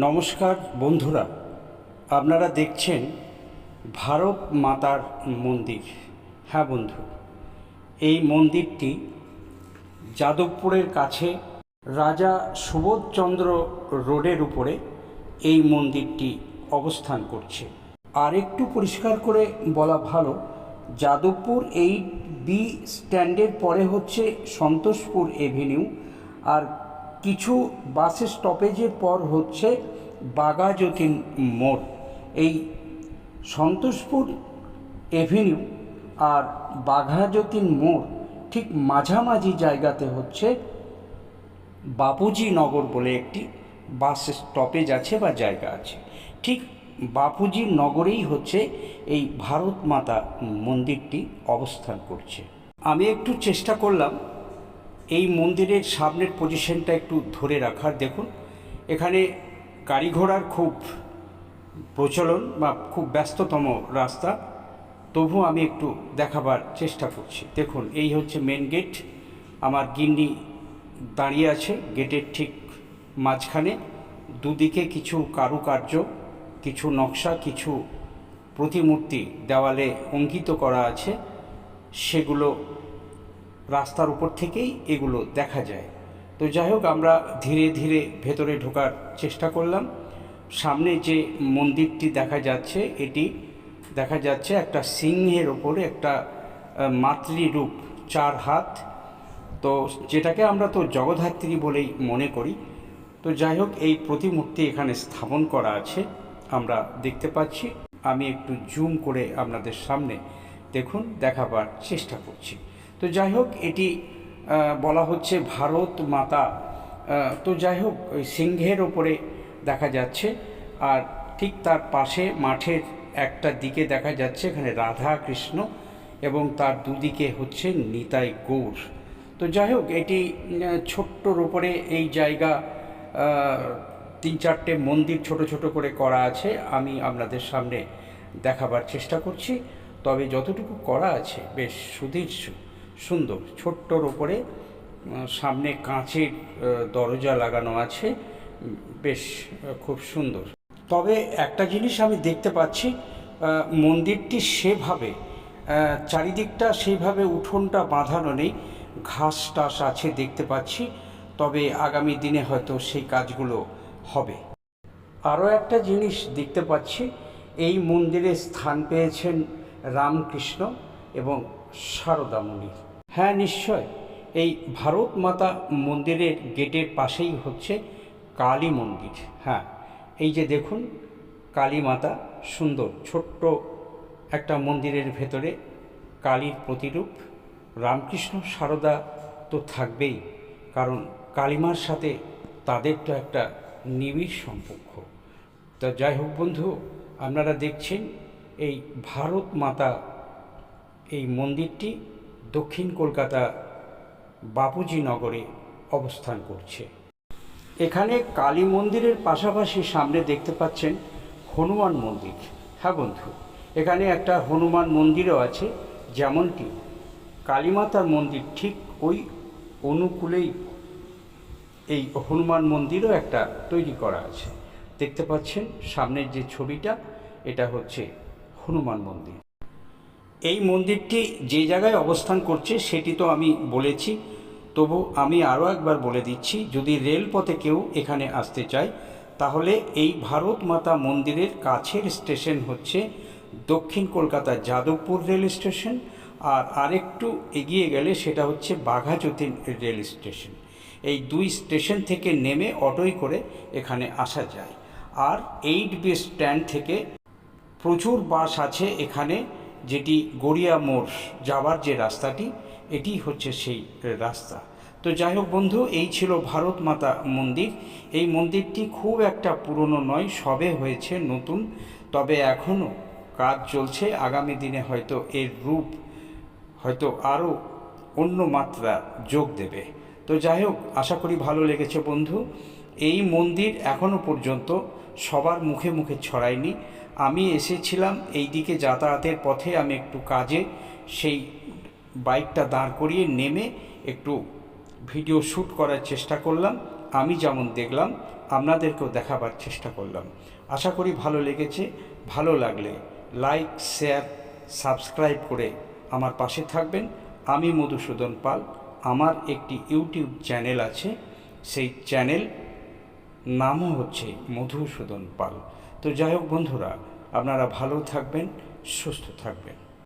নমস্কার বন্ধুরা, আপনারা দেখছেন ভারত মাতার মন্দির। হ্যাঁ বন্ধু, এই মন্দিরটি যাদবপুরের কাছে রাজা সুবোধচন্দ্র রোডের উপরে এই মন্দিরটি অবস্থান করছে। আর একটু পরিষ্কার করে বলা ভালো, যাদবপুর এই বি স্ট্যান্ডের পরে হচ্ছে সন্তোষপুর এভিনিউ আর কিছু বাসের স্টপেজের পর হচ্ছে বাগাযতীন মোড়। এই সন্তোষপুর এভিনিউ আর বাঘাযতীন মোড় ঠিক মাঝামাঝি জায়গাতে হচ্ছে বাপুজি নগর বলে একটি বাস স্টপেজ আছে বা জায়গা আছে। ঠিক বাপুজি নগরেই হচ্ছে এই ভারত মাতা মন্দিরটি অবস্থান করছে। আমি একটু চেষ্টা করলাম এই মন্দিরের সামনের পজিশনটা একটু ধরে রাখার, দেখুন। এখানে গাড়ি ঘোড়ার খুব প্রচলন বা খুব ব্যস্ততম রাস্তা। তবু আমি একটু দেখাবার চেষ্টা করছি। দেখুন, এই হচ্ছে মেন গেট আমার গিন্নি দাঁড়িয়ে আছে গেটের ঠিক মাঝখানে। দুদিকে কিছু কারুকার্য, কিছু নকশা, কিছু প্রতিমূর্তি দেওয়ালে অঙ্কিত করা আছে। সেগুলো রাস্তার উপর থেকেই এগুলো দেখা যায়। তো যাই হোক, আমরা ধীরে ধীরে ভেতরে ঢোকার চেষ্টা করলাম। সামনে যে মন্দিরটি দেখা যাচ্ছে, এটি দেখা যাচ্ছে একটা সিংহের ওপরে একটা মাতৃরূপ চার হাত। তো যেটাকে আমরা তো জগদ্ধাত্রী বলেই মনে করি। তো যাই হোক, এই প্রতিমূর্তি এখানে স্থাপন করা আছে, আমরা দেখতে পাচ্ছি। আমি একটু জুম করে আপনাদের সামনে দেখুন, দেখাবার চেষ্টা করছি। তো যাই হোক এটি বলা হচ্ছে ভারত মাতা তো যাই হোক ওই সিংহের ওপরে দেখা যাচ্ছে। আর ঠিক তার পাশে মাঠের একটা দিকে দেখা যাচ্ছে, এখানে রাধা কৃষ্ণ এবং তার দুদিকে হচ্ছে নিতাই গৌর। তো যাই হোক এটি ছোট্টর ওপরে এই জায়গা তিন চারটে মন্দির ছোট ছোট করে করা আছে, আমি আপনাদের সামনে দেখাবার চেষ্টা করছি। তবে যতটুকু করা আছে, বেশ সুদৃশ্য সুন্দর, ছোট্টর ওপরে সামনে কাঁচের দরজা লাগানো আছে বেশ খুব সুন্দর। তবে একটা জিনিস আমি দেখতে পাচ্ছি মন্দিরটি সেভাবে চারিদিকটা সেইভাবে উঠোনটা বাঁধানো নেই, ঘাস টাস আছে দেখতে পাচ্ছি, তবে আগামী দিনে হয়তো সেই কাজগুলো হবে। আরও একটা জিনিস দেখতে পাচ্ছি, এই মন্দিরে স্থান পেয়েছেন রামকৃষ্ণ এবং সারদামণি। হ্যাঁ নিশ্চয়। এই ভারত মাতা মন্দিরের গেটের পাশেই হচ্ছে কালী মন্দির। হ্যাঁ এই যে দেখুন, কালী মাতা, সুন্দর, ছোট্ট একটা মন্দিরের ভেতরে কালীর প্রতিরূপ। রামকৃষ্ণ সারদা তো থাকবেই, কারণ কালিমার সাথে তাদের তো একটা নিবিড় সম্পর্ক। তা যাই হোক বন্ধু, আপনারা দেখছেন এই ভারত মাতা এই মন্দিরটি দক্ষিণ কলকাতা বাপুজি নগরে অবস্থান করছে। এখানে কালী মন্দিরের পাশাপাশি সামনে দেখতে পাচ্ছেন হনুমান মন্দির। হ্যাঁ বন্ধু, এখানে একটা হনুমান মন্দিরও আছে, যেমনটি কালীমাতার মন্দির ঠিক ওই অনুকূলেই এই হনুমান মন্দিরও একটা তৈরি করা আছে। দেখতে পাচ্ছেন সামনের যে ছবিটা, এটা হচ্ছে হনুমান মন্দির। এই মন্দিরটি যে জায়গায় অবস্থান করছে সেটি তো আমি বলেছি। তবু আমি আরও একবার বলে দিচ্ছি, যদি রেলপথে কেউ এখানে আসতে চায়, তাহলে এই ভারত মাতা মন্দিরের কাছের স্টেশন হচ্ছে দক্ষিণ কলকাতা যাদবপুর রেল স্টেশন, আর আরেকটু এগিয়ে গেলে সেটা হচ্ছে বাঘাযতীন রেল স্টেশন। এই দুই স্টেশন থেকে নেমে অটোয় করে এখানে আসা যায়। আর এইট বি স্ট্যান্ড থেকে প্রচুর বাস আছে এখানে। যেটি গড়িয়া মোড় যাওয়ার যে রাস্তাটি, এটি হচ্ছে সেই রাস্তা। তো যাই হোক বন্ধু, এই ছিল ভারত মাতা মন্দির। এই মন্দিরটি খুব একটা পুরনো নয়, সবে হয়েছে নতুন। তবে এখনও কাজ চলছে। আগামী দিনে হয়তো এর রূপ হয়তো আরও অন্য মাত্রা যোগ দেবে। তো যাই হোক, আশা করি ভালো লেগেছে বন্ধু। এই মন্দির এখনও পর্যন্ত সবার মুখে মুখে ছড়ায়নি। আমি এসেছিলাম এই দিকে যাতায়াতের পথে আমি একটু কাজে, সেই বাইকটা দাঁড় করিয়ে নেমে একটু ভিডিও শ্যুট করার চেষ্টা করলাম। আমি যেমন দেখলাম, আপনাদেরকেও দেখাবার চেষ্টা করলাম। আশা করি ভালো লেগেছে, ভালো লাগলে লাইক, শেয়ার, সাবস্ক্রাইব করে আমার পাশে থাকবেন। আমি মধুসূদন পাল, আমার একটি ইউটিউব চ্যানেল আছে, সেই চ্যানেল নামও হচ্ছে মধুসূদন পাল। তো যাই হোক বন্ধুরা আপনারা ভালো থাকবেন সুস্থ থাকবেন।